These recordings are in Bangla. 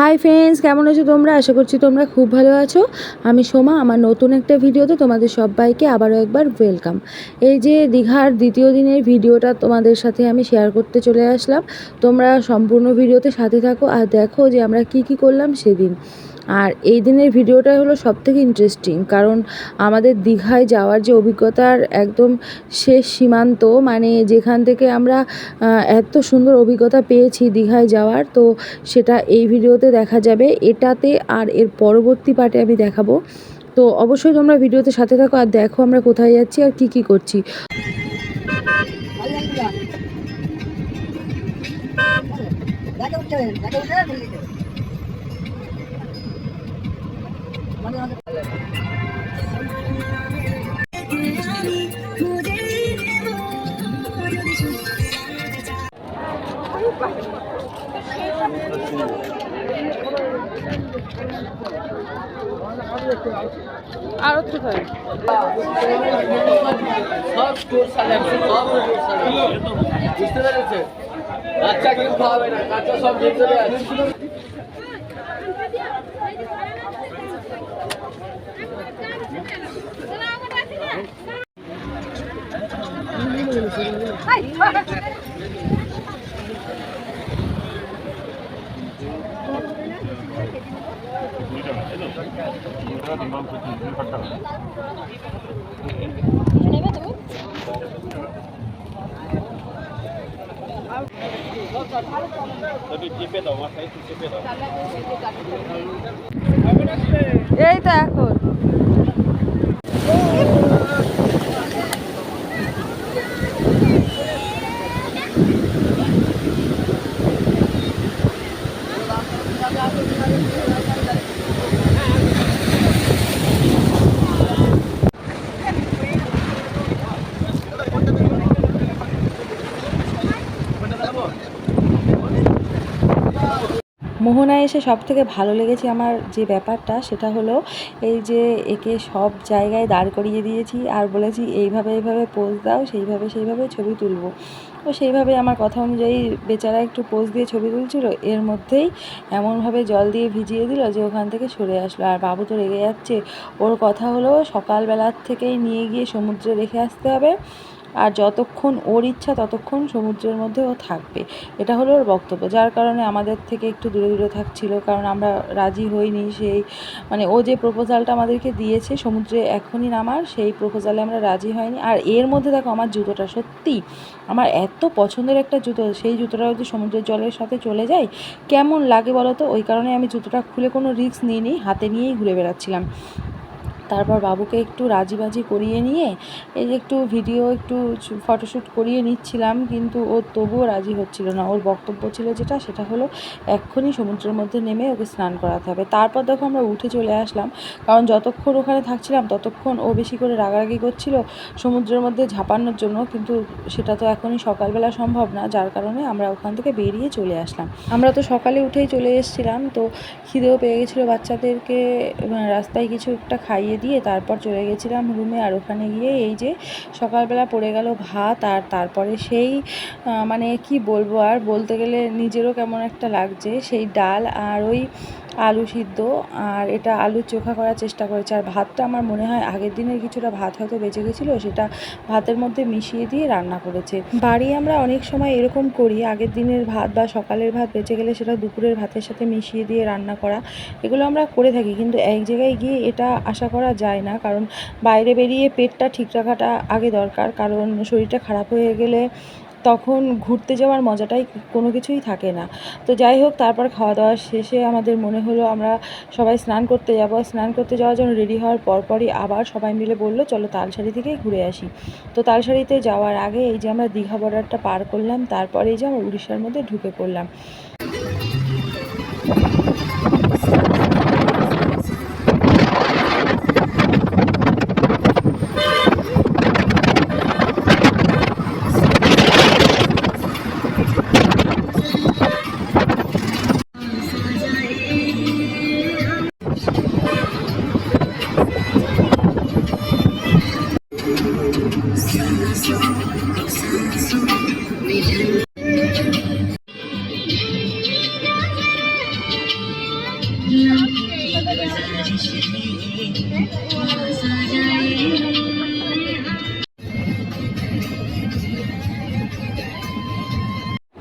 হাই ফ্রেন্ডস কেমন আছো তোমরা? আশা করছি তোমরা খুব ভালো আছো। আমি সোমা, আমার নতুন একটা ভিডিওতে তোমাদের সবাইকে আবারও একবার ওয়েলকাম এই যে দীঘার দ্বিতীয় দিনের ভিডিওটা তোমাদের সাথে আমি শেয়ার করতে চলে আসলাম। তোমরা সম্পূর্ণ ভিডিওতে সাথে থাকো আর দেখো যে আমরা কি কি করলাম সেদিন। আর এই দিনের ভিডিওটাই হলো সব থেকে ইন্টারেস্টিং কারণ আমাদের দীঘায় যাওয়ার যে অভিজ্ঞতার একদম শেষ সীমান্ত মানে যেখান থেকে আমরা এত সুন্দর অভিজ্ঞতা পেয়েছি দীঘায় যাওয়ার তো সেটা এই ভিডিওতে দেখা যাবে এটাতে আর এর পরবর্তী পার্টে আমি দেখাবো তো অবশ্যই তোমরা ভিডিওতে সাথে থাকো আর দেখো আমরা কোথায় যাচ্ছি আর কি কি করছি আর কোথায় সব স্টোর সাজাচ্ছে সব স্টোর সাজাচ্ছে বুঝতে পেরেছে বাচ্চা কেউ খাওয়াবে না কাঁচা সব ভেতরে এই তো এখন। মোহনায় এসে সব থেকে ভালো লেগেছে আমার যে ব্যাপারটা, সেটা হলো এই যে একে সব জায়গায় দাঁড় করিয়ে দিয়েছি আর বলেছি, এইভাবে এইভাবে পোজ দাও, সেইভাবে সেইভাবে ছবি তুলবো। তো সেইভাবে আমার কথা অনুযায়ী বেচারা একটু পোজ দিয়ে ছবি তুলছিল। এর মধ্যেই এমনভাবে জল দিয়ে ভিজিয়ে দিল যে ওখান থেকে সরে আসলো। আর বাবু তো রেগে যাচ্ছে। ওর কথা হলো সকালবেলার থেকেই নিয়ে গিয়ে সমুদ্রে রেখে আসতে হবে। আর যতক্ষণ ওর ইচ্ছা ততক্ষণ সমুদ্রের মধ্যে ও থাকবে। এটা হলো ওর বক্তব্য, যার কারণে আমাদের থেকে একটু দূরে দূরে থাকছিল, কারণ আমরা রাজি হইনি সেই মানে ও যে প্রপোজালটা আমাদেরকে দিয়েছে সমুদ্রে এখনই নামার, সেই প্রপোজালে আমরা রাজি হয়নি। আর এর মধ্যে দেখো আমার জুতোটা সত্যি, আমার এত পছন্দের একটা জুতো, সেই জুতোটা যদি সমুদ্রের জলের সাথে চলে যায়, কেমন লাগে বলো তো? ওই কারণে আমি জুতোটা খুলে কোনো রিস্ক নিইনি, হাতে নিয়েই ঘুরে বেড়াচ্ছিলাম। তারপর বাবুকে একটু রাজিবাজি করিয়ে নিয়ে, এই যে একটু ভিডিও একটু ফটোশ্যুট করিয়ে নিচ্ছিলাম, কিন্তু ও তবুও রাজি হচ্ছিল না। ওর বক্তব্য ছিল যেটা, সেটা হলো এক্ষুনি সমুদ্রের মধ্যে নেমে ওকে স্নান করাতে হবে। তারপর দেখো আমরা উঠে চলে আসলাম, কারণ যতক্ষণ ওখানে থাকছিলাম ততক্ষণ ও বেশি করে রাগারাগি করছিল সমুদ্রের মধ্যে ঝাঁপানোর জন্য, কিন্তু সেটা তো এখনই সকালবেলা সম্ভব না, যার কারণে আমরা ওখান থেকে বেরিয়ে চলে আসলাম। আমরা তো সকালে উঠেই চলে এসেছিলাম, তো খিদেও পেয়ে গেছিল বাচ্চাদেরকে রাস্তায় কিছু একটা খাইয়ে দিয়ে তারপর চলে গেছিলাম রুমে আর ওখানে গিয়ে এই যে সকালবেলা পড়ে গেল ভাত আর তারপরে সেই মানে কি বলব আর বলতে গেলে নিজেরও কেমন একটা লাগছে। সেই ডাল আর ওই আলু সিদ্ধ আর এটা আলুর চোখা করার চেষ্টা করেছে। আর ভাতটা আমার মনে হয় আগের দিনের কিছুটা ভাত হয়তো বেঁচে গেছিল, সেটা ভাতের মধ্যে মিশিয়ে দিয়ে রান্না করেছে। বাড়ি আমরা অনেক সময় এরকম করি, আগের দিনের ভাত বা সকালের ভাত বেঁচে গেলে সেটা দুপুরের ভাতের সাথে মিশিয়ে দিয়ে রান্না করা, এগুলো আমরা করে থাকি। কিন্তু এক জায়গায় গিয়ে এটা আশা করা যায় না, কারণ বাইরে বেরিয়ে পেটটা ঠিক রাখাটা আগে দরকার। কারণ শরীরটা খারাপ হয়ে গেলে তখন ঘুরতে যাওয়ার মজাটাই কোনো কিছুই থাকে না। তো যাই হোক, তারপর খাওয়া দাওয়া শেষে আমাদের মনে হলো আমরা সবাই স্নান করতে যাব। স্নান করতে যাওয়ার জন্য রেডি হওয়ার পরপরই আবার সবাই মিলে বলল, চলো তালসারি থেকেই ঘুরে আসি। তো তালসারিতে যাওয়ার আগে এই যে আমরা দীঘা বর্ডারটা পার করলাম, তারপরে এই যে আমরা উড়িষ্যার মধ্যে ঢুকে পড়লাম।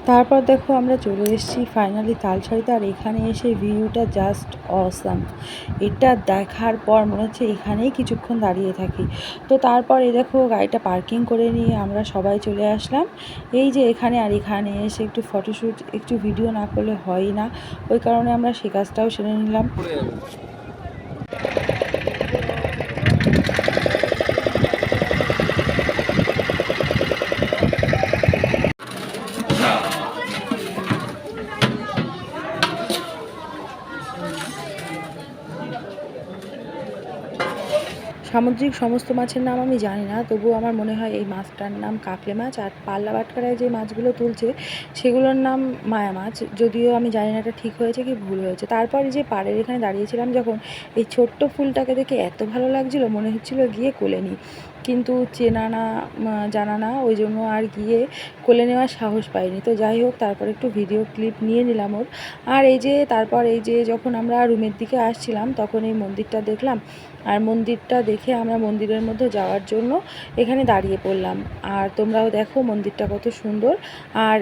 তারপর দেখো আমরা চলে এসেছি ফাইনালি তালসারিতে আর এখানে এসে ভিউটা জাস্ট অসাম এটা দেখার পর মনে হচ্ছে এখানেই কিছুক্ষণ দাঁড়িয়ে থাকি। তো তারপর এই দেখো গাড়িটা পার্কিং করে নিয়ে আমরা সবাই চলে আসলাম। এই যে এখানে আর এখানে এসে একটু ফটোশ্যুট একটু ভিডিও না করলে হয়ই না। ওই কারণে আমরা সে কাজটাও সেরে নিলাম। সামুদ্রিক সমস্ত মাছের নাম আমি জানি না, তবুও আমার মনে হয় এই মাছটার নাম কাকলে মাছ আর পাল্লা বাটখারায় যে মাছগুলো তুলছে, সেগুলোর নাম মায়া মাছ। যদিও আমি জানি না এটা ঠিক হয়েছে কি ভুল হয়েছে। তারপর যে পাড়ের এখানে দাঁড়িয়েছিলাম যখন, এই ছোট্ট ফুলটাকে দেখে এত ভালো লাগছিল, মনে হচ্ছিল গিয়ে কোলে নিই। কিন্তু চেনা না জানা না, ওই জন্য আর গিয়ে কোলে নেওয়ার সাহস পাইনি। তো যাই হোক, তারপর একটু ভিডিও ক্লিপ নিয়ে নিলাম ওর। আর এই যে, তারপর এই যে, যখন আমরা রুমের দিকে আসছিলাম, তখন এই মন্দিরটা দেখলাম। আর মন্দিরটা দেখে আমরা মন্দিরের মধ্যে যাওয়ার জন্য এখানে দাঁড়িয়ে পড়লাম। আর তোমরাও দেখো মন্দিরটা কত সুন্দর। আর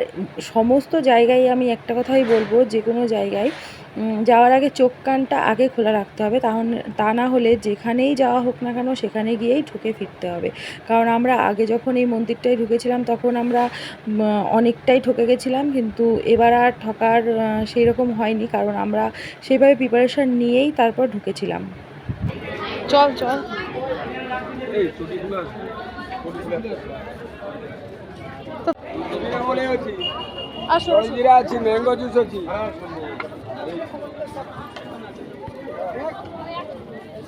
সমস্ত জায়গায় আমি একটা কথাই বলব, যে কোনো জায়গায় যাওয়ার আগে চোখ কানটা আগে খোলা রাখতে হবে। তাহলে তা না হলে যেখানেই যাওয়া হোক না কেন সেখানে গিয়েই ঠকে ফিরতে হবে। কারণ আমরা আগে যখন এই মন্দিরটায় ঢুকেছিলাম তখন আমরা অনেকটাই ঠকে গেছিলাম। কিন্তু এবার আর ঠকার সেই রকম হয়নি। কারণ আমরা সেইভাবে প্রিপারেশান নিয়েই তারপর ঢুকেছিলাম। চল চল। আছে। ম্যাঙ্গো জুস আছে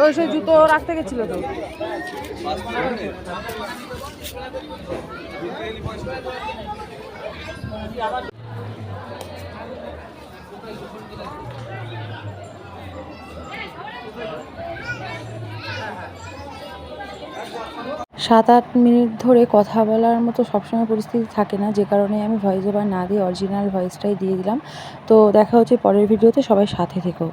ওই সে জুতো রাখতে গেছিল তো। সাত আট মিনিট ধরে কথা বলার মতো সবসময় পরিস্থিতি থাকে না, যে কারণে আমি ভয়েস ওভার না দিয়ে অরিজিনাল ভয়েসটাই দিয়ে দিলাম। তো দেখা হচ্ছে পরের ভিডিওতে সবাই সাথে থেকো।